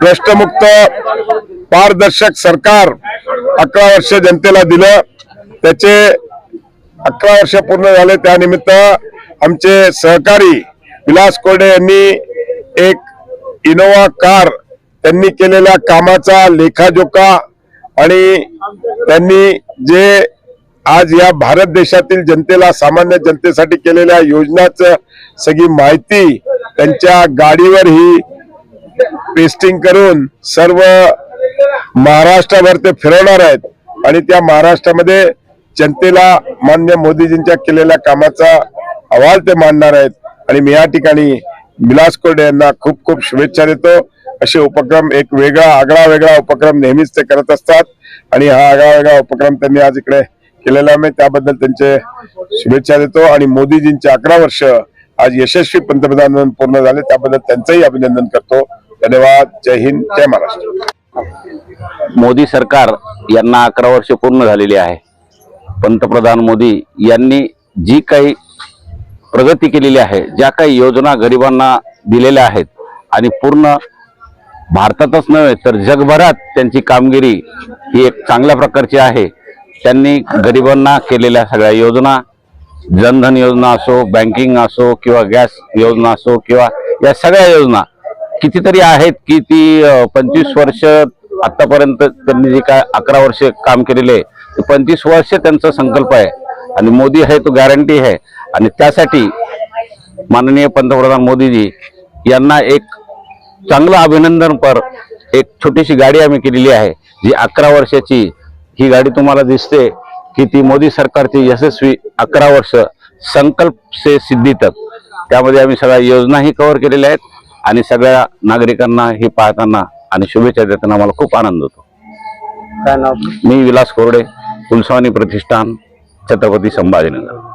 भ्रष्टमुक्त पारदर्शक सरकार अकरा वर्ष जनतेला दिलं. त्याचे अकरा वर्ष पूर्ण झाले. त्यानिमित्त आमचे सहकारी विलास कोरडे यांनी एक इनोवा कार त्यांनी केलेल्या कामाचा लेखाजोखा आणि त्यांनी जे आज या भारत देशातील जनतेला सामान्य जनतेसाठी केलेल्या योजनाचं सगळी माहिती त्यांच्या गाडीवर ही पेस्टिंग करून सर्व महाराष्ट्रभर ते फिरवणार आहेत. आणि त्या महाराष्ट्रामध्ये जनतेला मान्य मोदीजींच्या केलेल्या कामाचा अहवाल ते मांडणार आहेत. आणि मी या ठिकाणी विलास कोर्डे यांना खूप खूप शुभेच्छा देतो. असे उपक्रम एक वेगळा आगळा वेगळा उपक्रम नेहमीच ते करत असतात. आणि हा आगळा वेगळा उपक्रम त्यांनी आज इकडे केलेला आहे. मी त्याबद्दल त्यांचे शुभेच्छा देतो. आणि मोदीजींचे अकरा वर्ष आज यशस्वी पंतप्रधान म्हणून पूर्ण झाले. त्याबद्दल त्यांचंही अभिनंदन करतो. धन्यवाद. जय हिंद जय महाराष्ट्र. मोदी सरकार यांना अकरा वर्ष पूर्ण झालेली आहे. पंतप्रधान मोदी यांनी जी काही प्रगती केलेली आहे ज्या काही योजना गरिबांना दिलेल्या आहेत आणि पूर्ण भारतातच नव्हे तर जगभरात त्यांची कामगिरी ही एक चांगल्या प्रकारची आहे. त्यांनी गरिबांना केलेल्या सगळ्या योजना जनधन योजना असो बँकिंग असो किंवा गॅस योजना असो किंवा या सगळ्या योजना कितीतरी आहेत की ती पंचवीस वर्ष आतापर्यंत त्यांनी जे काय अकरा वर्ष काम केलेले आहे ते पंचवीस वर्ष त्यांचा संकल्प आहे. आणि मोदी आहे तो गॅरंटी आहे. आणि त्यासाठी माननीय पंतप्रधान मोदीजी यांना एक चांगलं अभिनंदन पर एक छोटीशी गाडी आम्ही केलेली आहे जी अकरा वर्षाची. ही गाडी तुम्हाला दिसते की ती मोदी सरकारची यशस्वी अकरा वर्ष संकल्प से सिद्धी तक त्यामध्ये आम्ही सगळ्या योजनाही कव्हर केलेल्या आहेत. आणि सगळ्या नागरिकांना हे पाहताना आणि शुभेच्छा देताना मला खूप आनंद होतो. काय नाव? मी विलास कोरडे कुलस्वामी प्रतिष्ठान छत्रपती संभाजीनगर.